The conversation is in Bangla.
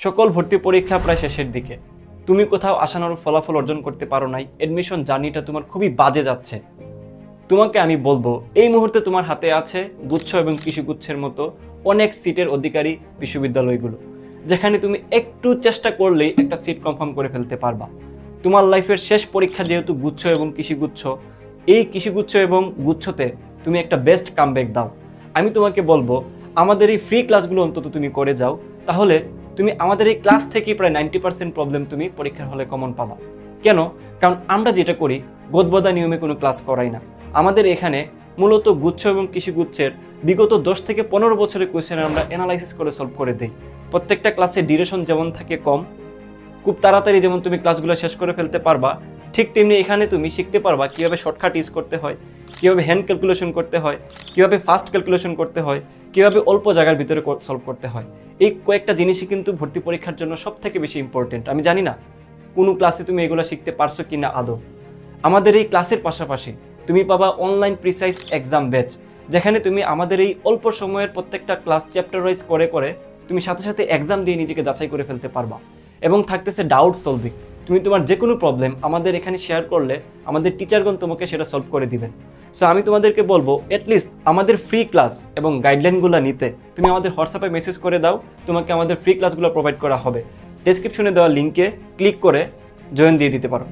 সকল ভর্তি পরীক্ষা প্রায় শেষের দিকে। তুমি কোথাও আশানুরূপ ফলাফল অর্জন করতে পারো নাই এডমিশন জার্নিটা তোমার খুবই বাজে যাচ্ছে। তোমাকে আমি বলব, এই মুহূর্তে তোমার হাতে আছে গুচ্ছ এবং কৃষিগুচ্ছের মতো অনেক সিটের অধিকারী বিশ্ববিদ্যালয়গুলো, যেখানে তুমি একটু চেষ্টা করলেই একটা সিট কনফার্ম করে ফেলতে পারবা। তোমার লাইফের শেষ পরীক্ষা যেহেতু গুচ্ছ এবং কৃষিগুচ্ছ এই কৃষিগুচ্ছ এবং গুচ্ছতে তুমি একটা বেস্ট কামব্যাক দাও। আমি তোমাকে বলব, আমাদের এই ফ্রি ক্লাসগুলো অন্তত তুমি করে যাও, তাহলে তুমি আমাদের এই ক্লাস থেকে প্রায় নাইনটি পার্সেন্ট প্রবলেম তুমি পরীক্ষার হলে কমন পাবা। কেন? কারণ আমরা যেটা করি, গোদবদা নিয়মে কোনো ক্লাস করাই না। আমাদের এখানে মূলত গুচ্ছ এবং কৃষিগুচ্ছের বিগত দশ থেকে পনেরো বছরের কোয়েশ্চেন আমরা অ্যানালাইসিস করে সলভ করে দিই। প্রত্যেকটা ক্লাসে ডিউরেশন যেমন থাকে কম, খুব তাড়াতাড়ি যেমন তুমি ক্লাসগুলো শেষ করে ফেলতে পারবা ঠিক তেমনি এখানে তুমি শিখতে পারবা কীভাবে শর্টকাট ইউজ করতে হয়, কীভাবে হ্যান্ড ক্যালকুলেশন করতে হয়, কীভাবে ফাস্ট ক্যালকুলেশন করতে হয়, কীভাবে অল্প জায়গার ভিতরে সলভ করতে হয়। এই কয়েকটা জিনিসই কিন্তু ভর্তি পরীক্ষার জন্য সব থেকে বেশি ইম্পর্টেন্ট আমি জানি না কোনো ক্লাসে তুমি এগুলো শিখতে পারছ কি না আদৌ। আমাদের এই ক্লাসের পাশাপাশি তুমি পাবা অনলাইন প্রিসাইজ এক্সাম ব্যাচ যেখানে তুমি আমাদের এই অল্প সময়ের প্রত্যেকটা ক্লাস চ্যাপ্টার ওয়াইজ করে করে তুমি সাথে সাথে এক্সাম দিয়ে নিজেকে যাচাই করে ফেলতে পারবা। এবং থাকতেছে ডাউট সলভিং তুমি তোমার যে কোনো প্রবলেম আমাদের এখানে শেয়ার করলে আমাদের টিচারগণ তোমাকে সেটা সলভ করে দিবেন সো আমি তোমাদেরকে বলব অ্যাটলিস্ট আমাদের ফ্রি ক্লাস এবং গাইডলাইনগুলো নিতে। তুমি আমাদের হোয়াটসঅ্যাপে মেসেজ করে দাও, তোমাকে আমাদের ফ্রি ক্লাসগুলো প্রোভাইড করা হবে। ডেসক্রিপশনে দেওয়া লিঙ্কে ক্লিক করে জয়েন দিয়ে দিতে পারো।